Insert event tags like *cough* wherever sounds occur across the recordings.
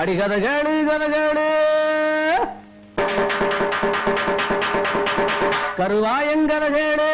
அடி கதகடு. கதகடு. கருவாயங்கதகடு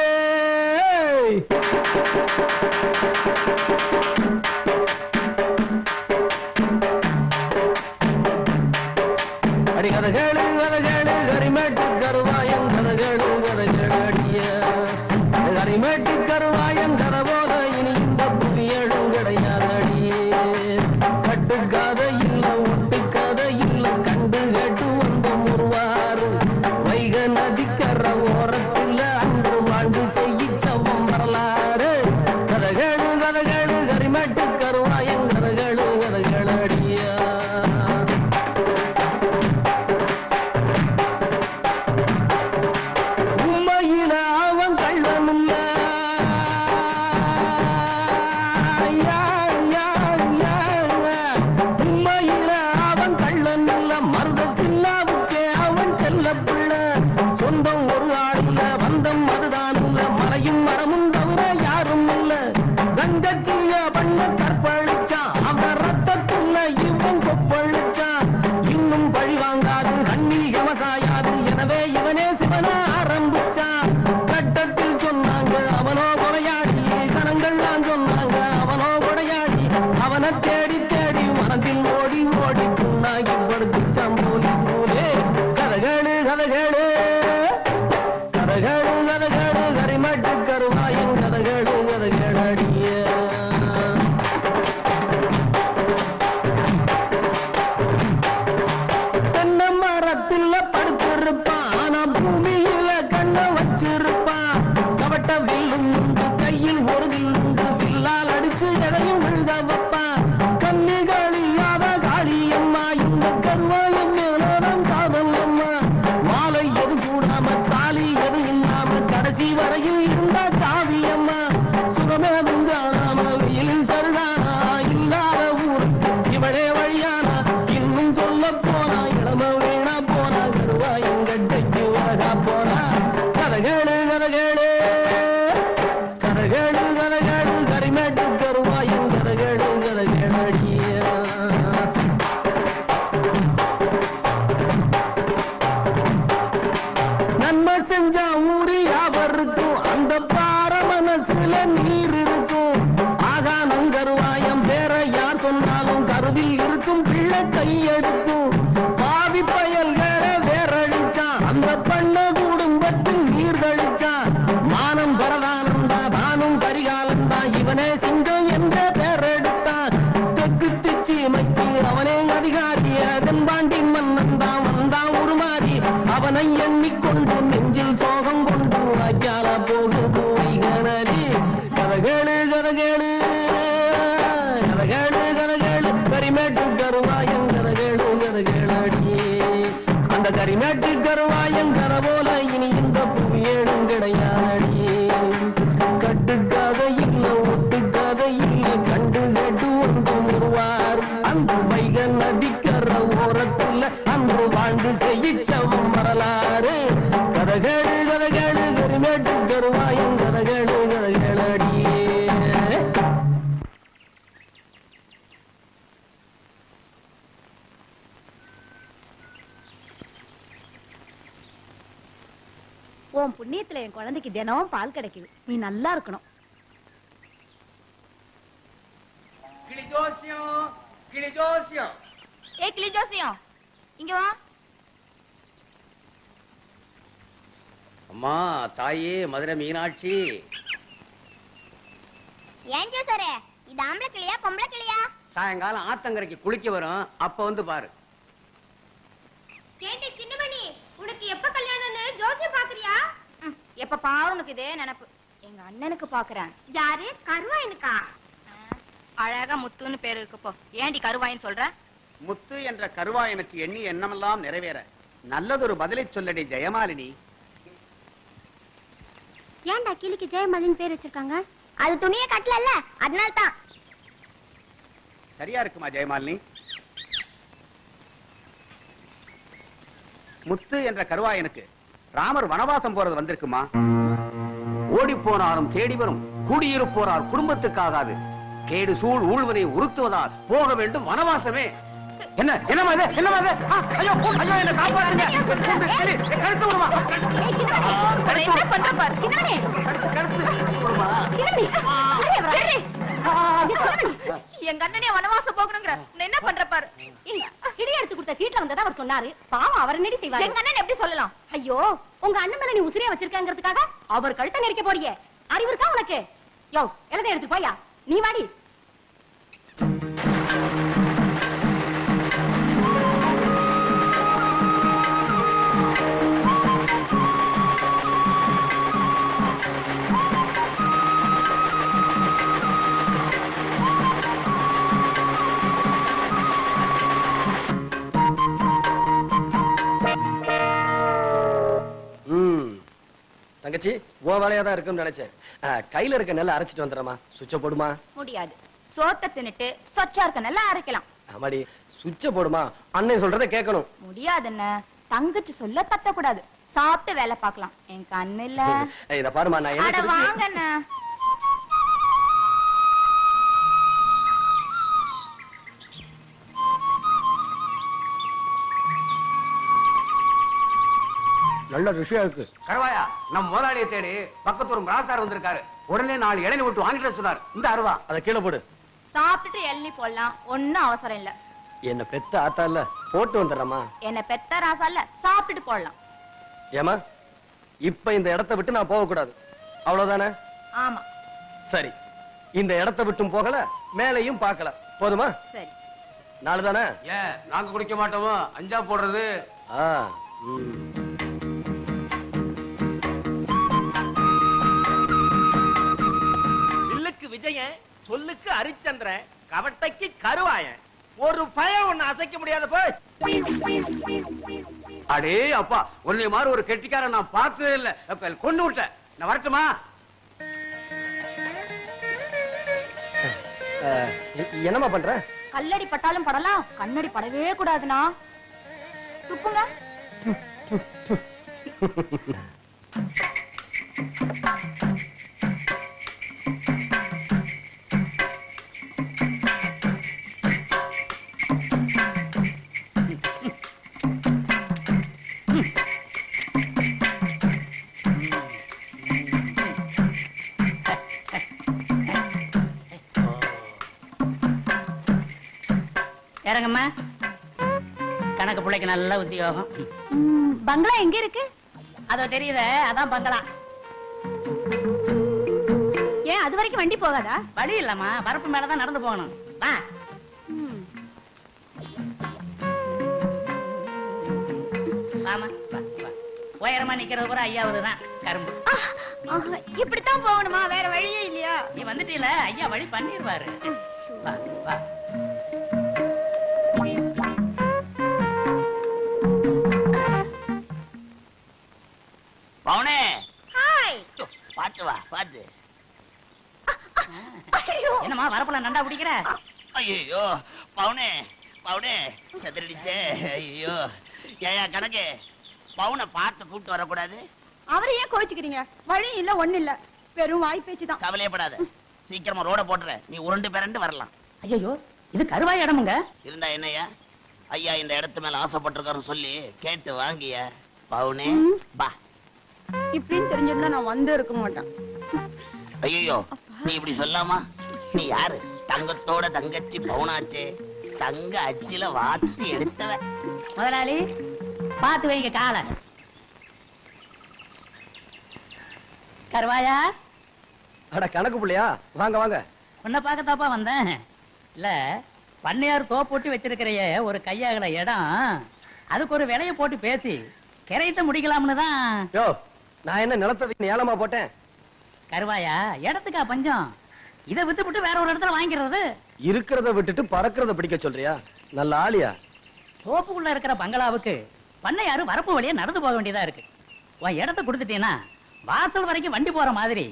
சொந்தம் ஒரு பிள்ளை கையெடுக்கும் அந்த கரிநாட்டு கருவாயங்கர போல இனி இந்த புவியேடும் கிடையாதடி உன் புண்ணியத்துல என் குழந்தைக்கு தினமும் பால் கிடைக்குது. நீ நல்லா இருக்கணும். அம்மா தாயே மதுரை மீனாட்சி. ஏன் ஜோசரே இது ஆம்பளை சாயங்காலம் ஆத்தங்கரைக்கு குளிக்க வரும். அப்ப வந்து பாரு. கேட்டி சின்னமணி உனக்கு எப்ப ஜோசியம் பாக்குறியா? எப்ப பாவனுக்கு இதே நினப்பு. எங்க அண்ணனுக்கு பாக்குறேன். யாரு? கருவாயனுக்கா? அழகா முத்துன்னு பேர் இருக்குப்போ ஏண்டி கருவாயன் சொல்ற? முத்து என்ற கருவாயனுக்கு எண்ணி எண்ணமெல்லாம் நிறைவேற. நல்லதொரு பதிலை சொல்லடி ஜெயமாலினி. ஏன்டா கிளிக்கு ஜெயமாலின் பேர் வச்சிருக்காங்க? அது துணியை கட்டல அதனால தான் சரியா இருக்குமா ஜெயமாலினி? முத்து என்ற கருவாயனுக்கு ராமர் வனவாசம் போறது வந்திருக்குமா? ஓடி போனாலும் தேடி வரும். குடியிருப்போரால் குடும்பத்துக்காகாது. கேடு சூழ் ஊழ்வனை உறுத்துவதால் போக வேண்டும் வனவாசமே. என்ன? என்னமா இது? என்னமா என்ன என்ன எங்க அண்ணனே வனவாசம் போகணுங்கிற. என்ன பண்ற பாரு. இடி எடுத்து கொடுத்த சீட்ல வந்ததா அவர் சொன்னாரு. பாவம் அவர் என்னடி செய்வாரு? எங்க அண்ணன் எப்படி சொல்லலாம்? ஐயோ உங்க அண்ணன் மேல நீ உசிரியா வச்சிருக்காங்கிறதுக்காக அவர் கழுத்தை நெரிக்க போறியே. அறிவு இருக்கா உனக்கு? யோ எழுத எடுத்து போயா? நீ வாடி. தங்கச்சி உன் வேலையா தான் இருக்குன்னு நினைச்சேன். கையில இருக்க நெல்லை அரைச்சிட்டு வந்துடுறமா சுவிட்ச போடுமா? முடியாது. சோத்த தின்னுட்டு சொச்சா இருக்க நல்லா அரைக்கலாம். ஆமாடி சுவிட்ச போடுமா? அண்ணன் சொல்றதை கேட்கணும். முடியாதுன்னு தங்கச்சி சொல்ல தட்டக்கூடாது. சாப்பிட்டு வேலை பார்க்கலாம். என் கண்ணு இல்ல *laughs* இத பாருமா நான் என்ன வாங்கண்ணா. நல்ல விஷயம் இருக்கு. கருவாயா நம்ம முதலாளியை தேடி பக்கத்து ஒரு ராசார் வந்திருக்காரு. உடனே நாலு இளநி விட்டு வாங்கிட்டு சொன்னார். இந்த அருவா. அத கீழே போடு. சாப்பிட்டுட்டு எள்ளி போடலாம். ஒண்ணும் அவசரம் இல்ல. என்ன பெத்த ஆத்தா இல்ல? போட்டு வந்துடுறமா என்ன பெத்த ராசா இல்ல. சாப்பிட்டுட்டு போடலாம். ஏமா இப்ப இந்த இடத்த விட்டு நான் போக கூடாது அவ்வளவுதானே? ஆமா. சரி. இந்த இடத்த விட்டும் போகல மேலையும் பார்க்கல. போதுமா? சரி. நாளு தானே ஏன் நாங்க குடிக்க மாட்டோமோ? அஞ்சா போடுறது. ஆ ம். விஜயன் சொல்லுக்கு ஹரிச்சந்திரன் கவட்டைக்கு கருவாயன். ஒரு பயம் ஒண்ணு அசைக்க முடியாத போய். அடே அப்பா உன்னை மாதிரி ஒரு கெட்டிக்காரன் நான் பார்த்ததே இல்ல. அப்ப கொண்டு விட்டேன் நான் வரட்டுமா? ஆ, எ- என்னம்மா பண்ற? கல்லடி பட்டாலும் படலாம் கண்ணடி படவே கூடாதுண்ணா. துப்புங்க. இறங்கம்மா. கணக்கு பிள்ளைக்கு நல்ல உத்தியோகம். பங்களா எங்க இருக்கு? அதோ தெரியுதே அதான் பங்களா. ஏன் அது வரைக்கும் வண்டி போகாதா? வழி இல்லம்மா வரப்பு மேலதான் நடந்து போகணும். வா. வாமா வா வா. உயரமா நிக்கிறது கூட ஐயாவது தான் கரும்பு. இப்படித்தான் போகணுமா? வேற வழியே இல்லையா? நீ வந்துட்டீல ஐயா வழி பண்ணிடுவாரு வா வா. என்னம்மா வரப்புல நண்டா பிடிக்கிற ஐயோ பவுனே பவுனே செதறிடுச்சே. ஐயோ ஏயா கணக்கு பவுனை பார்த்து கூட்டு வரக்கூடாது? அவரை ஏன் கோச்சுக்கிறீங்க வழி இல்ல ஒண்ணு இல்ல. வெறும் வாய் பேச்சு தான். கவலையப்படாத. சீக்கிரமா ரோட போட்டுற. நீ உருண்டு பிறண்டு வரலாம். ஐயோ இது கருவாய் இடமுங்க இருந்தா என்னய்யா? ஐயா இந்த இடத்து மேல ஆசைப்பட்டிருக்காருன்னு சொல்லி கேட்டு வாங்கிய? பவுனே பா இப்படின்னு தெரிஞ்சிருந்தா நான் வந்து இருக்க மாட்டேன். ஐயோ நீ இப்படி சொல்லாமா? நீ யாரு? தங்கத்தோட தங்கச்சி பவுனாச்சே. தங்க அச்சில வாத்தி எடுத்தவ. முதலாளி பார்த்து வைங்க காலை. கருவாயா? அட கணக்கு பிள்ளையா? வாங்க வாங்க. உன்னை பார்க்கத்தாப்பா வந்தேன். இல்ல பண்ணையார் தோப்போட்டு வச்சிருக்கிறைய ஒரு கையாகல இடம். அதுக்கு ஒரு விலைய போட்டு பேசி கிரைத்த முடிக்கலாம்னு தான். யோ நான் என்ன நிலத்தை ஏலமா போட்டேன்? கருவாயா இடத்துக்கா பஞ்சம். இதை வித்துப்புட்டு வேற ஒரு இடத்துல வாங்கிக்கிறது? இருக்கிறத விட்டுட்டு பறக்கிறத பிடிக்க சொல்றியா? நல்ல ஆளியா? தோப்புக்குள்ள இருக்கிற பங்களாவுக்கு பண்ணையாரு வரப்பு வழியா நடந்து போக வேண்டியதா இருக்கு. உன் இடத்த கொடுத்துட்டீங்கன்னா வாசல் வரைக்கும் வண்டி போற மாதிரி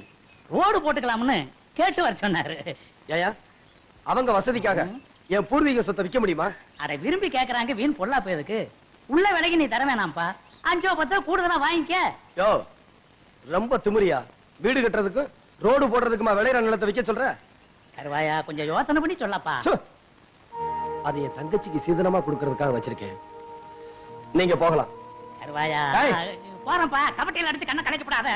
ரோடு போட்டுக்கலாம்னு கேட்டு வர சொன்னாரு. ஏயா அவங்க வசதிக்காக என் பூர்வீக சொத்தை விக்க முடியுமா? அரை விரும்பி கேக்குறாங்க வீண் பொல்லா போயதுக்கு. உள்ள விலைக்கு நீ தர வேணாம்ப்பா. அஞ்சோ பத்தோ கூடுதலா வாங்கிக்க. யோ ரொம்ப திமிரியா? வீடு கட்டுறதுக்கு ரோடு போடுறதுக்குமா விளையிற நிலத்தை விக்க சொல்ற? கருவாயா கொஞ்சம் யோசனை பண்ணி சொல்லப்பா. அது என் தங்கச்சிக்கு சீதனமா கொடுக்கறதுக்காக வச்சிருக்கேன். நீங்க போகலாம். கருவாயா. போறேன்ப்பா. கபட்டியில் அடிச்சு கண்ணை கலைக்கப்படாத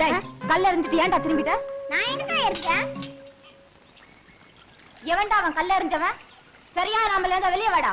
டேய் கல்ல எறிஞ்சிட்டு ஏன்டா திரும்பிட்ட? நான் எங்கடா இருக்கேன்? எவன்டா அவன் கல்ல எறிஞ்சவன்? சரியா நாமல இருந்து வெளியே வாடா.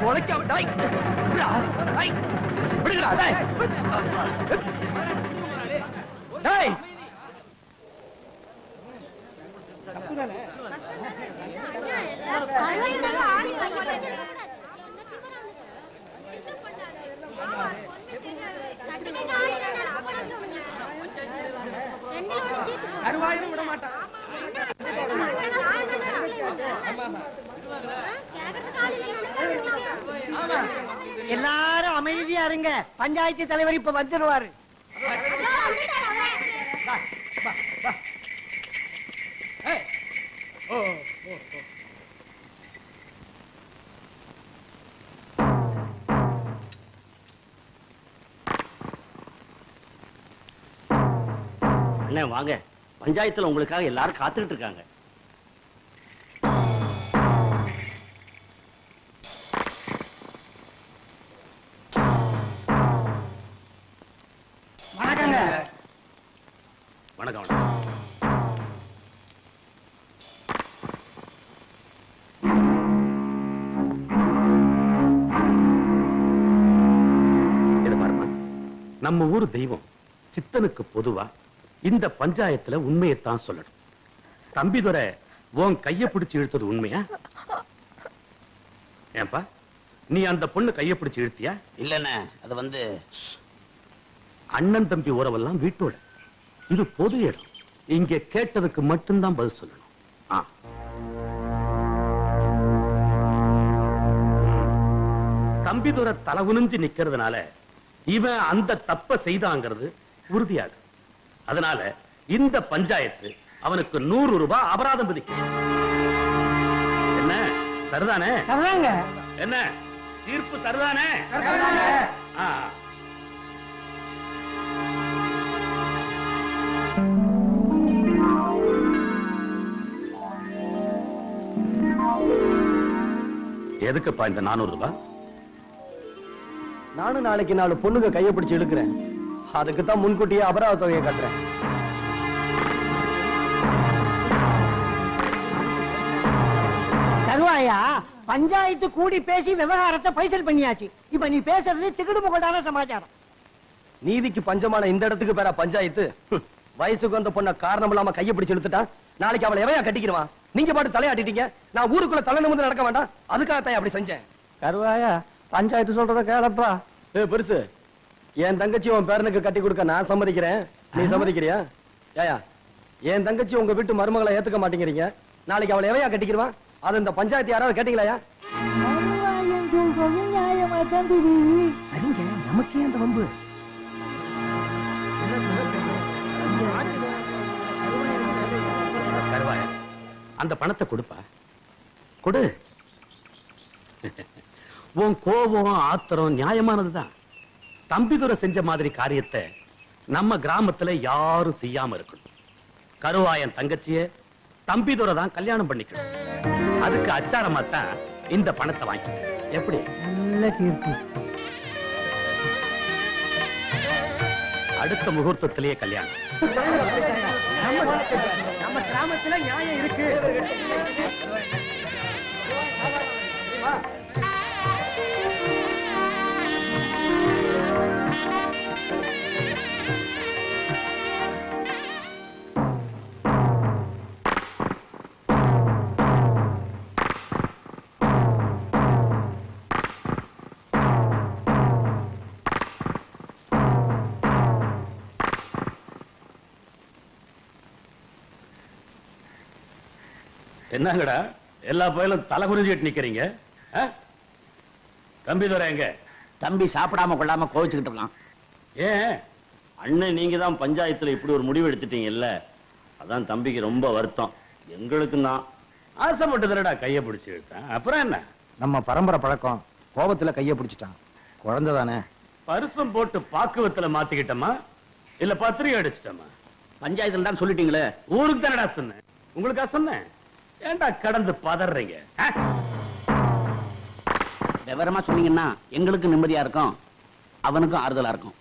பொழைக்காம டேய். விடுடா. டேய். விடுங்கடா, டேய். டேய். கருவாயிலும் விட மாட்டான் எல்லாரும் அமைதியா இருங்க பஞ்சாயத்து தலைவர் இப்ப வந்துருவாரு. வாங்க. பஞ்சாயத்துல உங்களுக்காக எல்லாரும் காத்துக்கிட்டு இருக்காங்க. நம்ம ஊர் தெய்வம். சித்தனுக்கு பொதுவா இந்த பஞ்சாயத்துல உண்மையைத்தான் சொல்லணும். தம்பிதுரை உன் கைய பிடிச்சு இழுத்தது உண்மையா? ஏன்பா நீ அந்த பொண்ணு கைய பிடிச்சு இழுத்தியா? இல்லண்ணே அது வந்து அண்ணன் தம்பி உறவெல்லாம் வீட்டோட. இது பொது இடம். இங்க கேட்டதுக்கு மட்டும்தான் பதில் சொல்லணும். ஆ. தம்பிதுரை தலை குனிஞ்சு நிக்கிறதுனால இவன் அந்த தப்ப செய்தாங்கிறது உறுதியாகும் அதனால இந்த பஞ்சாயத்து அவனுக்கு நூறு ரூபாய் அபராதம் விதிக்கும். என்ன? சரிதானே? சரிதாங்க. என்ன? தீர்ப்பு சரிதானே? எதுக்குப்பா இந்த நானூறு ரூபாய் நானும் நாளைக்கு நாலு பொண்ணுங்க கையை பிடிச்சு இழுக்கிறேன். அதுக்கு தான் முன்கூட்டியே அபராத தொகையை கட்டுறேன். கருவாயா பஞ்சாயத்து கூடி பேசி விவகாரத்தை பைசல் பண்ணியாச்சு. இப்ப நீ பேசுறது திகுடு முகடான சமாச்சாரம். நீதிக்கு பஞ்சமான இந்த இடத்துக்கு பேரா பஞ்சாயத்து. வயசுக்கு வந்த பொண்ண காரணம் இல்லாம கைய பிடிச்சு இழுத்துட்டான் நாளைக்கு அவளை எவையா கட்டிக்கிடுவான் நீங்க பாட்டு தலையாட்டிட்டீங்க. நான் ஊருக்குள்ள தலை நிமிர்ந்து நடக்க வேண்டாம். அதுக்காகத்தான் அப்படி செஞ்சேன். கருவாயா பஞ்சாயத்து சொல்றத கேளப்பா. ஏ பெருசு. என் தங்கச்சி உன் பேரனுக்கு கட்டி கொடுக்க நான் சம்மதிக்கிறேன். நீ சம்மதிக்கிறியா? ஏயா என் தங்கச்சி உங்க வீட்டு மருமகளை ஏத்துக்க மாட்டேங்கிறீங்க. நாளைக்கு அவளை எவையா கட்டிக்கிடுவான் அது இந்த பஞ்சாயத்து யாராவது கேட்டீங்களா சரிங்க நமக்கே அந்த வம்பு. அந்த பணத்தை கொடுப்பா. கொடு. உன் கோபம் ஆத்திரம் நியாயமானதுதான். தம்பிதுரை செஞ்ச மாதிரி காரியத்தை நம்ம கிராமத்துல யாரும் செய்யாம இருக்கணும். கருவாயன் தங்கச்சிய தம்பிதுரை தான் கல்யாணம் பண்ணிக்கணும். அதுக்கு அச்சாரமா தான் இந்த பணத்தை வாங்கி எப்படி? நல்ல தீர்ப்பு அடுத்த முகூர்த்தத்திலேயே கல்யாணம். நம்ம கிராமத்துல நியாயம் இருக்கு. என்னங்கடா? எல்லா பயிலும் தலை குனிஞ்சிட்டு நிக்கிறீங்க? தம்பி துறை எங்க? தம்பி சாப்பிடாம கொள்ளாம கோவிச்சுக்கிட்டு இருக்கான். ஏன்? அண்ணன் நீங்க தான் பஞ்சாயத்துல இப்படி ஒரு முடிவு எடுத்துட்டீங்கல்ல? அதான் தம்பிக்கு ரொம்ப வருத்தம். எங்களுக்கும் தான் ஆசைப்பட்டதுலடா கைய பிடிச்சு அப்புறம் என்ன? நம்ம பரம்பரை பழக்கம் கோபத்துல கைய பிடிச்சிட்டான். குழந்தை தானே. பரிசம் போட்டு பாக்குவத்துல மாத்திக்கிட்டோமா? இல்ல பத்திரிகை அடிச்சிட்டோமா? பஞ்சாயத்துல தான் சொல்லிட்டீங்களே. ஊருக்கு தானடா சொன்னேன். உங்களுக்கா சொன்னேன்? ஏன்டா கடந்து பதறீங்க? விவரமா சொன்னீங்கன்னா எங்களுக்கும் நிம்மதியா இருக்கும். அவனுக்கும் ஆறுதலா இருக்கும்.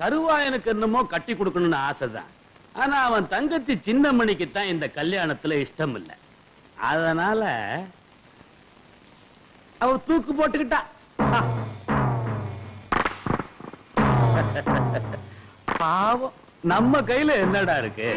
கருவாயனுக்கு என்னமோ கட்டி கொடுக்கணும்னு ஆசைதான். ஆனா அவன் தங்கச்சி சின்னமணிக்கு தான் இந்த கல்யாணத்துல இஷ்டம் இல்ல அதனால அவ தூக்கு போட்டுக்கிட்டா. *laughs* பாவம். நம்ம கையில என்னடா இருக்கு?